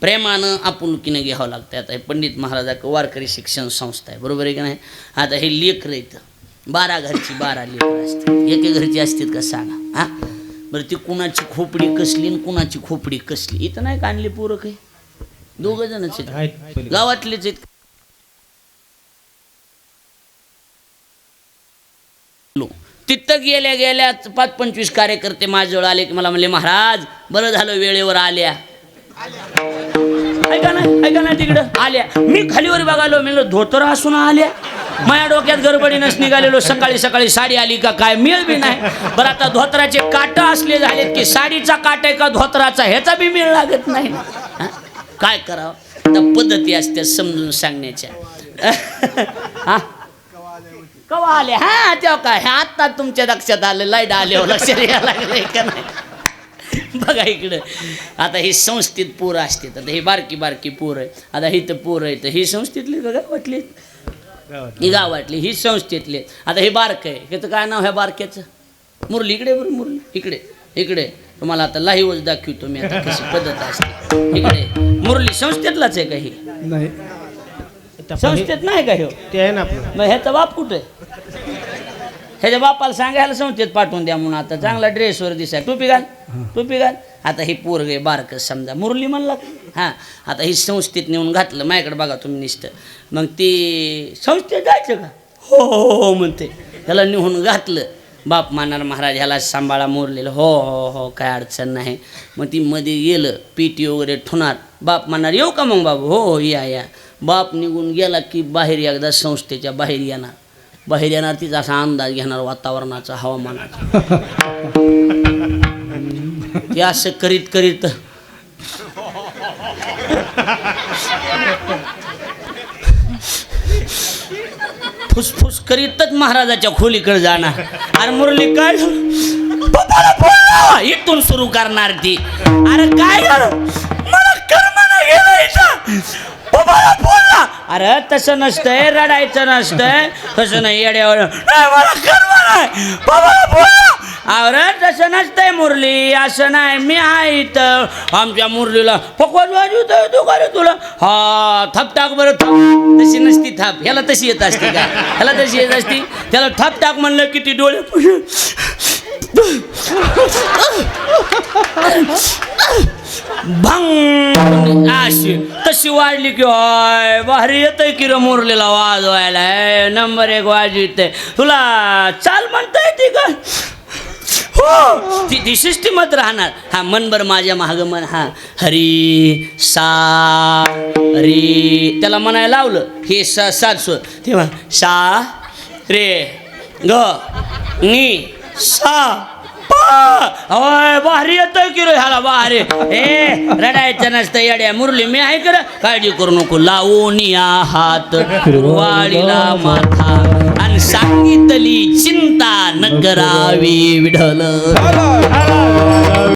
प्रेमानं आपुलकीनं घ्यावं लागतं आता हे पंडित महाराजा वारकरी शिक्षण संस्था आहे. बरोबर आहे की नाही? आता हे लेकरं इथं बारा घरची बारा लेकरं असतात. एके घरची असतात का सांगा? हा? बरं ती कुणाची खोपडी कसली आणि कुणाची खोपडी कसली? इथं नाही का आणली पोरं काही? दोघं जणच आहेत. गावातलेच आहेत. तिथं गेल्या गेल्या पाच पंचवीस कार्यकर्ते माझ्याजवळ आले की मला म्हणले महाराज बरं झालं वेळेवर आल्या. ऐका ना ऐका ना तिकडं. आल्या. मी खालीवर बघालो मी म्हणलं, धोतर असून आल्या. माझ्या डोक्यात गडबडीनच निघालेलो. सकाळी सकाळी साडी आली का काय मिळ बी नाही. बरं आता धोतराचे काट असले झालेत की साडीचा काट आहे का धोतराचा ह्याचा बी मिळ लागत नाही. काय करावं? आता पद्धती असते समजून सांगण्याच्या. हा? कवा आले हा तेव्हा काय? आत्ता तुमच्या लक्षात आलं. लाइट आले लक्षात यायला लागले का नाही? बघा इकडं. आता ही संस्थेत पोरं असतात. आता ही बारकी बारकी पोरं. आहे आता ही तर पोरं आहे तर ही संस्थेतली का गावातली गावात. ही गावातली. ही संस्थेतली आता हे बारक आहे. ह्याचं काय नाव ह्या बारक्याचं? मुरली. इकडे बरं मुरली. इकडे. इकडे. तुम्हाला आता लाईवच दाखवतो मी आता कशी पद्धत असते. इकडे. मुरली संस्थेतलाच आहे का ही? नाही. संस्थेत नाही का ह्यो? ते आहे ना आपलं. मग ह्याचा बाप कुठे ह्याच्या बापाला सांगायला संस्थेत पाठवून द्या म्हणून. आता चांगला ड्रेसवर दिसाय. टोपी घाल टोपी घाल. आता हे पोरगे आहे बारकं समजा. मुरली म्हणला. हां आता ही संस्थेत नेऊन घातलं. माझ्याकडे बघा तुम्ही निष्ठ. मग ती संस्थेत जायचं का? हो हो हो, हो म्हणते. ह्याला नेऊन घातलं. बाप मानार महाराज ह्याला सांभाळा मोरलेलं. हो हो हो काय अडचण नाही. मग ती मध्ये गेलं पीटी वगैरे ठुणार बाप मानार येऊ का मग बाबू? हो हो या या. बाप निघून गेला की बाहेर एकदा संस्थेच्या बाहेर येणार. बाहेर येणार तिचा असा अंदाज घेणार वातावरणाचा हवामानाचा. ते असं करीत करीत फुसफुस करीतच महाराजाच्या खोलीकडे जाणार. अरे मुरली काय! इथून सुरू करणार ती. अरे काय मला कर्मानं गेलं अरे तसं नसतंय रडायचं नसतंय. तसं नाही येड्यावर अरे तसं नसतंय मुरली. असं नाही मी आहे इथं. आमच्या मुरलीला पकवान वाजू तू करे तुला? हा थप टाक बरं थाप. तशी नसती थाप. ह्याला तशी येत असते का? ह्याला तशी येत असती? त्याला थाप टाक म्हणलं किती डोळे भंग अशी तशी वाढली की होय भारी येतंय की र मुरलेला वाज व्हायला. नंबर एक वाजविते तुला चाल म्हणता येते का? हो ती ती सिस्टीमच राहणार. हा मनभर माझ्या मागं मन हा हरी सा रे. त्याला म्हणायला लावलं. हे सा सात तेव्हा सा रे ग नी सा. होय भारी येतोय की रे ह्याला भारी. ए रडायचं नसतं येड्या मुरली. मी आहे कर काळजी करू नको. लावून या हात वाळीला माथा. आणि सांगितली चिंता न करावी विढल